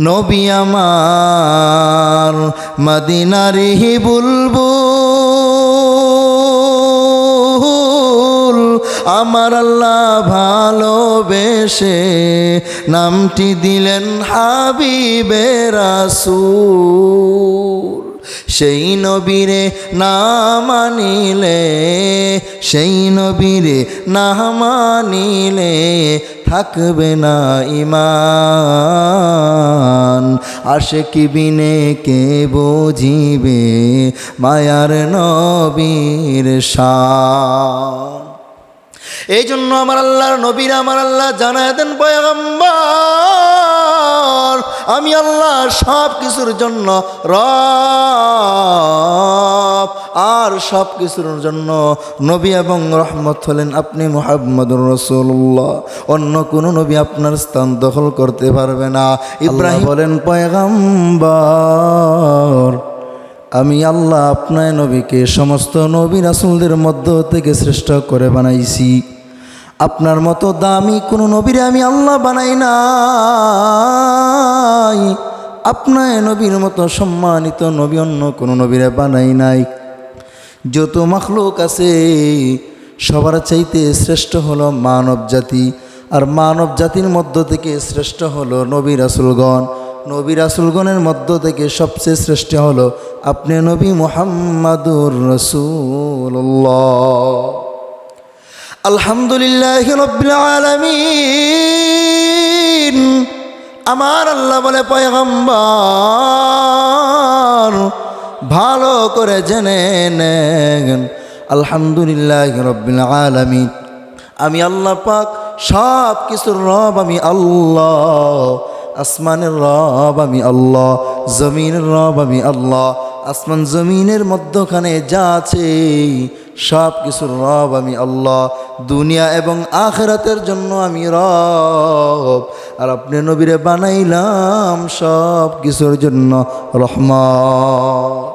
নবী আমার মদিনারি বুলবুল। আমার আল্লাহ ভালোবেসে নামটি দিলেন হাবিবে রাসূল। সেই নবীরে না মানিলে, সেই নবীরে না মানিলে থাকবে না ইমান আসে কি বিনে কে বুঝিবে মায়ার নবীর শান? এই জন্য আমার আল্লাহর নবীর আমার আল্লাহ জানায় দেন পয়গম্বর। আমি আল্লাহ সব কিছুর জন্য রব আর সব কিছুর জন্য নবী এবং রহমত হলেন আপনি মোহাম্মদুর রসুল্লাহ অন্য কোনো নবী আপনার স্থান দখল করতে পারবে না। ইব্রাহিম বলেন পয়গম্বর আমি আল্লাহ আপনার নবীকে সমস্ত নবী রাসুলদের মধ্য থেকে শ্রেষ্ঠ করে বানাইছি। আপনার মতো দামি কোনো নবীরে আমি আল্লাহ বানাই নাই। আপনার নবীর মতো সম্মানিত নবী অন্য কোনো নবীরে বানাই নাই। যত মখলুক আছে, সবার চাইতে শ্রেষ্ঠ হলো মানব জাতি, আর মানব জাতির মধ্য থেকে শ্রেষ্ঠ হলো নবী রাসুলগণ। নবী রাসুলগণের মধ্য থেকে সবচেয়ে শ্রেষ্ঠ হলো আপনি নবী মোহাম্মদুর রসুল্লাহ আলহামদুলিল্লাহ আলামিন। আমার আল্লাহ বলে, পয়গম্বর, ভালো করে জেনে নেন। আলহামদুলিল্লাহ রব্বিল আলামিন। আমি আল্লাহ পাক সব কিছুর রব আমি আল্লাহ। আসমানের রব আমি আল্লাহ। জমিনের রব আমি আল্লাহ। আসমান জমিনের মধ্যখানে যা আছে সব কিছুর রব আমি আল্লাহ, দুনিয়া এবং আখেরাতের জন্য আমি রব। আর আপনি নবীরে বানাইলাম সব কিছুর জন্য রহমান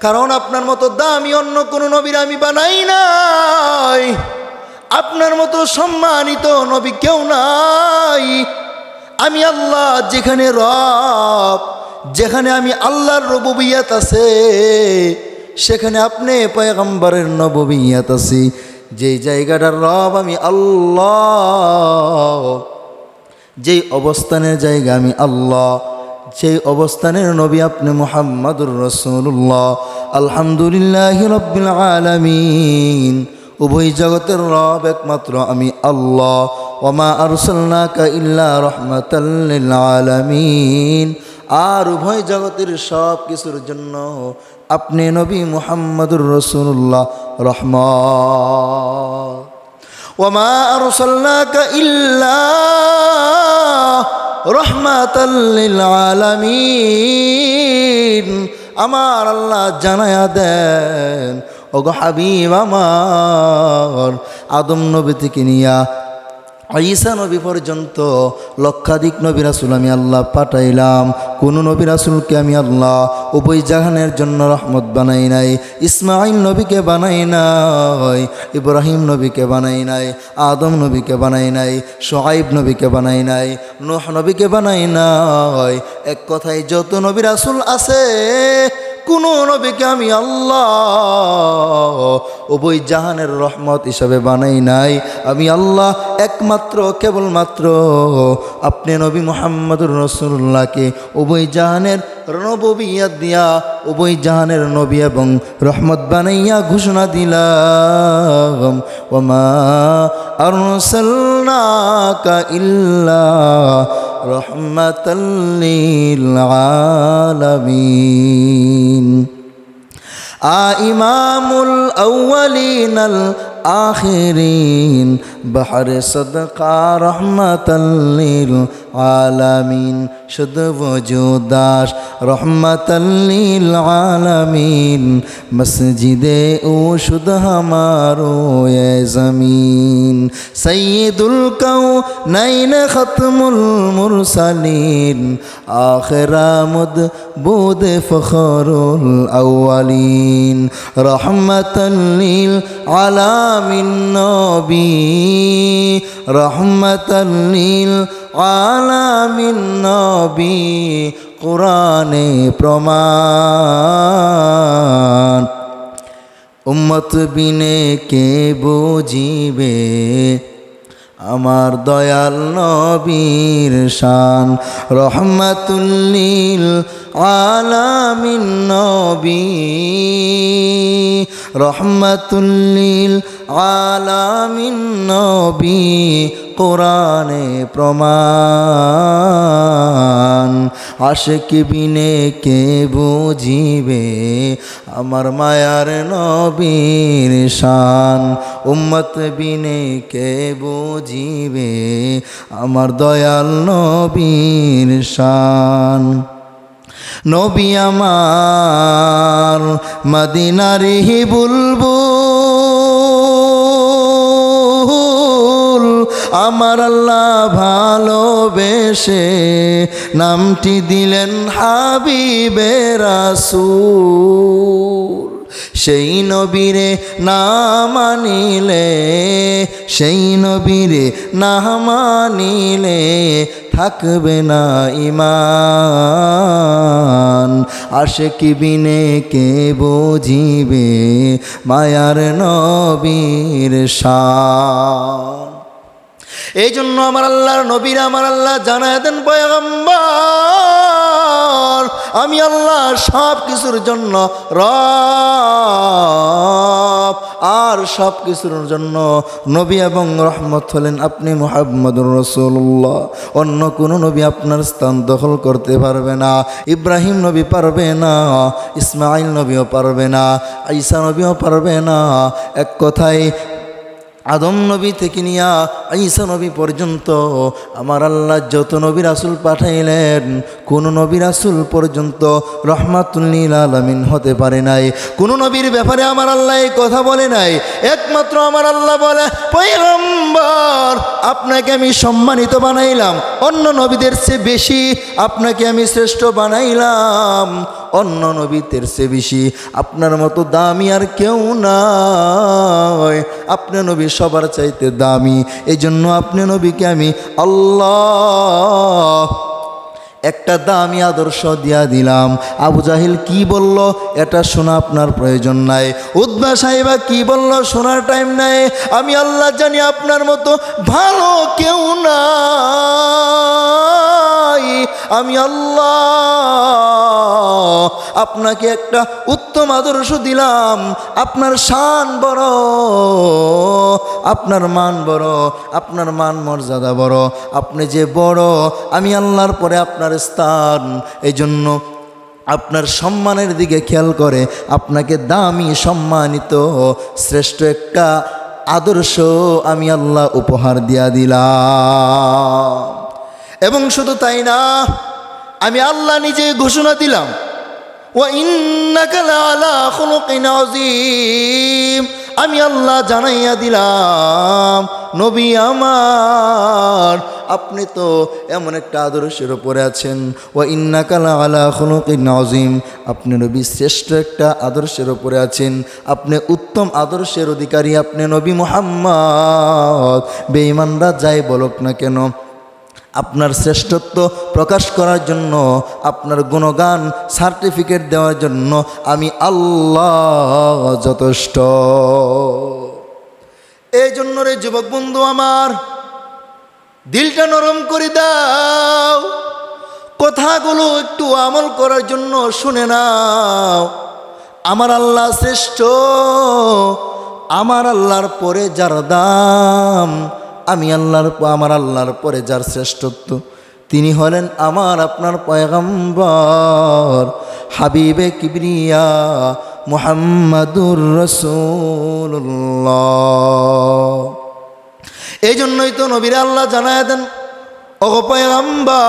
কারণ আপনার মতো দামি অন্য কোনো নবীর আমি বানাই নাই। আপনার মতো সম্মানিত নবী কেউ নাই। আমি আল্লাহ যেখানে রব, যেখানে আমি আল্লাহর রববিয়াত আছে সেখানে আপনি পয়গম্বরের নববিয়াত আছে। যেই জায়গাটার রব আমি আল্লাহ, যেই অবস্থানের জায়গা আমি আল্লাহ সেই অবস্থানের নবী আপনি মোহাম্মদুর রসুল্লাহ আলহামদুলিল্লাহ রব্বিল আলামিন। উভয় জগতের রব একমাত্র আমি আল্লাহ। ওমা আরসালনাকা ইল্লা রহমাতাল্লিল আলামিন। আর উভয় জগতের সব কিছুর জন্য আপনি নবী মুহাম্মদুর রসুল্লাহ রহমান। ওমা আরসালনাকা ইল্লা রহমাতাল্লিল আলামিন। আমার আল্লাহ জানায়া দেন, ওগো হাবিব আমার, আদম নবী থেকে নিয়া ঈসা নবী পর্যন্ত লক্ষাধিক নবী রাসুল আমি আল্লাহ পাঠাইলাম। কোন নবী রাসুলকে আমি আল্লাহ উভয় জাহানের জন্য রহমত বানাই নাই ইসমাইল নবীকে বানাই নাই, ইব্রাহিম নবীকে বানাই নাই, আদম নবীকে বানাই নাই, সোহাইব নবীকে বানাই নাই, নোহ নবীকে বানাই নাই। এক কথায় যত নবী রাসুল আছে, কোন নবীকে আমি আল্লাহ উভয় জাহানের রহমত হিসাবে বানাই নাই। আমি আল্লাহ একমাত্র, কেবলমাত্র আপনি নবী মোহাম্মদুর রসুল্লাহকে উভয় জাহানের নববিয়াত দিয়া, উভয় জাহানের নবী এবং রহমত বানাইয়া ঘোষণা দিলাম। ওমা আরসালনাকা ইল্লা রহমাতাল্লিল আলামিন। آئمام الأولين الآخرين بحر صدقة رحمة للعالمين আলামিন, শুধু বজুদাস রহমতল্লিল আলামিন, মসজিদে ও শুধু হামারো জমিন সৈয়দুল কৌ নৈন খতমুল মুরসালিন, আখরামদ বুদ ফখরুল আউয়ালিন রহমতল্লিল আলামিন নবী রহমতল্লিল আলামিন নবী কোরআনে প্রমাণ। উম্মত বিনে কে বুঝিবে? আমার দয়াল নবীর শান। রহমাতুল্লিল আলামিন নবী। রহমাতুল্লিল আলামিন নবী। কোরআনে প্রমাণ। আশেক বিনে কে বুঝিবে? আমার মায়ার নবীর শান। উম্মত বিনে কে বুঝিবে? আমার দয়াল নবীর শান। নবী আমার, মদিনারি বুলবুল আমার আল্লাহ ভালোবেসে নামটি দিলেন হাবিবে রাসূল। সেই নবীরে না মানিলে, সেই নবীরে না মানিলে থাকবে না ইমান আসে কি বিনে কে বুঝিবে মায়ার নবীর শান। এই জন্য আমার আল্লাহর নবীর আমার আল্লাহ জানায় দেন, পয়গম্বর, আমি আল্লাহ সব কিছুর জন্য রব। আর সব কিছুর জন্য নবী এবং রহমত হলেন আপনি মোহাম্মদুর রসুল্লাহ অন্য কোনো নবী আপনার স্থান দখল করতে পারবে না, ইব্রাহিম নবী পারবে না, ইসমাইল নবীও পারবে না, ঈসা নবীও পারবে না। এক কথায় আদম নবী থেকে নিয়া ঈসা নবী পর্যন্ত আমার আল্লাহ যত নবী রাসুল পাঠাইলেন, কোন নবী রাসুল পর্যন্ত রহমাতুল্লিল আলমিন হতে পারে নাই। কোন নবীর ব্যাপারে আমার আল্লাহ এই কথা বলে নাই। একমাত্র আমার আল্লাহ বলে, পয়গম্বর, আপনাকে আমি সম্মানিত বানাইলাম। অন্য নবীদের চেয়ে বেশি আপনাকে আমি শ্রেষ্ঠ বানাইলাম। অন্য নবীদের চেয়ে বেশি। আপনার মতো দামি আর কেউ নাই। আপনি নবী সবার চাইতে দামি। এই জন্য আপনি নবীকে আমি আল্লাহ একটা দামি আদর্শ দিয়া দিলাম। আবু জাহিল কি বলল? এটা শোনা আপনার প্রয়োজন নাই। উদ্বা সাহেবা কি বলল? শোনার টাইম নাই। আমি আল্লাহ জানি আপনার মতো ভালো কেউ নাই। আমি আল্লাহ আপনাকে একটা উত্তম আদর্শ দিলাম। আপনার শান বড়, আপনার মান বড়, আপনার মান মর্যাদা বড়। আপনি যে বড়, আমি আল্লাহর পরে আপনার স্থান। এই জন্য আপনার সম্মানের দিকে খেয়াল করে, আপনাকে দামি সম্মানিত শ্রেষ্ঠ একটা আদর্শ আমি আল্লাহ উপহার দিয়া দিলাম। এবং শুধু তাই না, আমি আল্লাহ নিজে ঘোষণা দিলাম ও আমি আল্লাহ জানাইয়া দিলাম, নবী আমার, আপনি তো এমন একটা আদর্শের ওপরে আছেন। ও ইন্নাকালা আলা খুলুকিন আজিম আপনি নবী শ্রেষ্ঠ একটা আদর্শের ওপরে আছেন। আপনি উত্তম আদর্শের অধিকারী, আপনি নবী মোহাম্মদ। বেঈমানরা যাই বলক না কেন আপনার শ্রেষ্ঠত্ব প্রকাশ করার জন্য, আপনার গুণগান, সার্টিফিকেট দেওয়ার জন্য আমি আল্লাহ যথেষ্ট। এই জন্য রে যুবক বন্ধু আমার, দিলটা নরম করে দাও। কথাগুলো একটু আমল করার জন্য শুনে নাও। আমার আল্লাহ শ্রেষ্ঠ, আমার আল্লাহর পরে যার দাম আমি আল্লাহর আমার আল্লাহর পরে যার শ্রেষ্ঠত্ব, তিনি হলেন আমার আপনার পয়গম্বর, হাবিবে কিবরিয়া মুহাম্মাদুর রসুল্লাহ এই জন্যই তো নবীর আল্লাহ জানায় দেন অগপয়গম্বর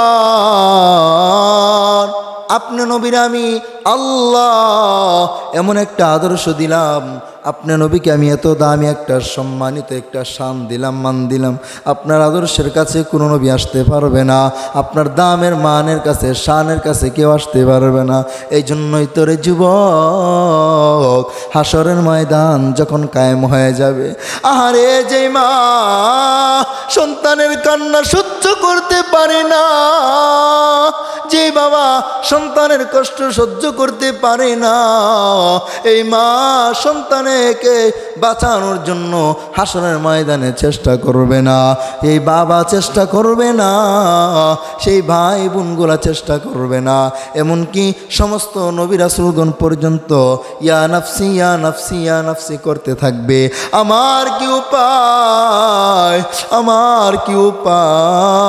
আপনি নবীর আমি আল্লাহ, এমন একটা আদর্শ দিলাম। আপনার নবীকে আমি এত দামি একটা, সম্মানিত একটা শান দিলাম, মান দিলাম। আপনার আদর্শের কাছে কোনো নবী আসতে পারবে না। আপনার দামের, মানের কাছে, শানের কাছে কেউ আসতে পারবে না। এই জন্যই তোরে যুবক হাসরের ময়দান যখন কায়েম হয়ে যাবে। আহারে যে মা, সন্তানের কান্না সহ্য করতে পারে না। যে বাবা সন্তানের কষ্ট সহ্য করতে পারে না। এই মা সন্তানকে বাঁচানোর জন্য হাসনের ময়দানে চেষ্টা করবে না। এই বাবা চেষ্টা করবে না। সেই ভাই বোনগুলা চেষ্টা করবে না। এমনকি সমস্ত নবী রাসুলগণ পর্যন্ত ইয়া নাফসি ইয়া নাফসি ইয়া নাফসি করতে থাকবে। আমার কি উপায়? আমার কি উপায়?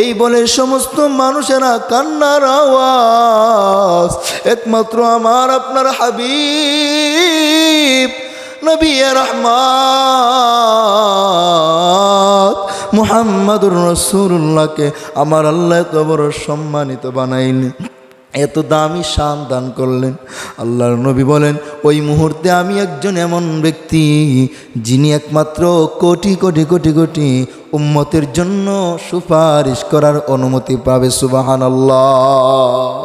এই বলে সমস্ত মানুষেরা কান্নার আওয়াজ। একমাত্র আমার, আপনার হাবিব, নবী রহমান মুহাম্মাদুর রসুল্লাহকে আমার আল্লাহ তো বড় সম্মানিত বানাইলেন। এত দামি শান দান করলেন। আল্লাহর নবী বলেন, ওই মুহূর্তে আমি একজন এমন ব্যক্তি যিনি একমাত্র কোটি কোটি কোটি কোটি উম্মতের জন্য সুপারিশ করার অনুমতি পাবে। সুবাহান আল্লাহ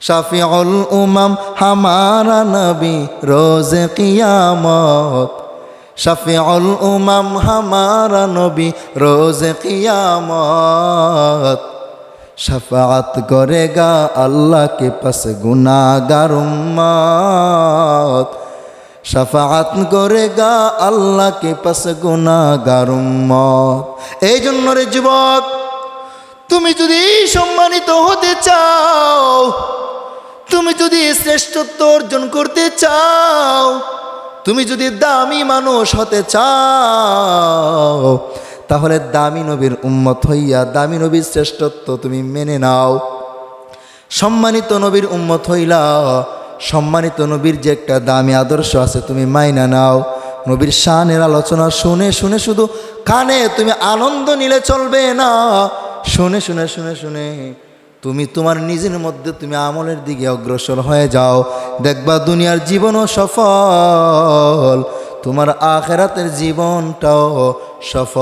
শাফিউল উমাম হামারা নবী রোজে কিয়ামত। শাফিউল উমাম হামারা নবী রোজে কিয়ামত। সাফাত করে গা আল্লাহকে পাশে গুনাগার উম্মাত। সাফাত করে গা আল্লাহকে পাশে গুনাগার এই জন্য রে যুবক, তুমি যদি সম্মানিত হতে চাও, তুমি যদি শ্রেষ্ঠত্ব অর্জন করতে চাও, তুমি যদি দামি মানুষ হতে চাও তাহলে দামি নবীর উম্মত হইয়া দামি নবীর শ্রেষ্ঠত্ব তুমি মেনে নাও। সম্মানিত নবীর উম্মত হইলা, সম্মানিত নবীর যে একটা দামি আদর্শ আছে তুমি মাইনা নাও। নবীর শানের আলোচনা শুনে শুনে শুধু কানে তুমি আনন্দ নিলে চলবে না। শুনে শুনে শুনে শুনে তুমি তোমার নিজের মধ্যে তুমি আমলের দিকে অগ্রসর হয়ে যাও। দেখবা দুনিয়ার জীবনও সফল। তোমার আখেরাতের জীবনটাও সফল।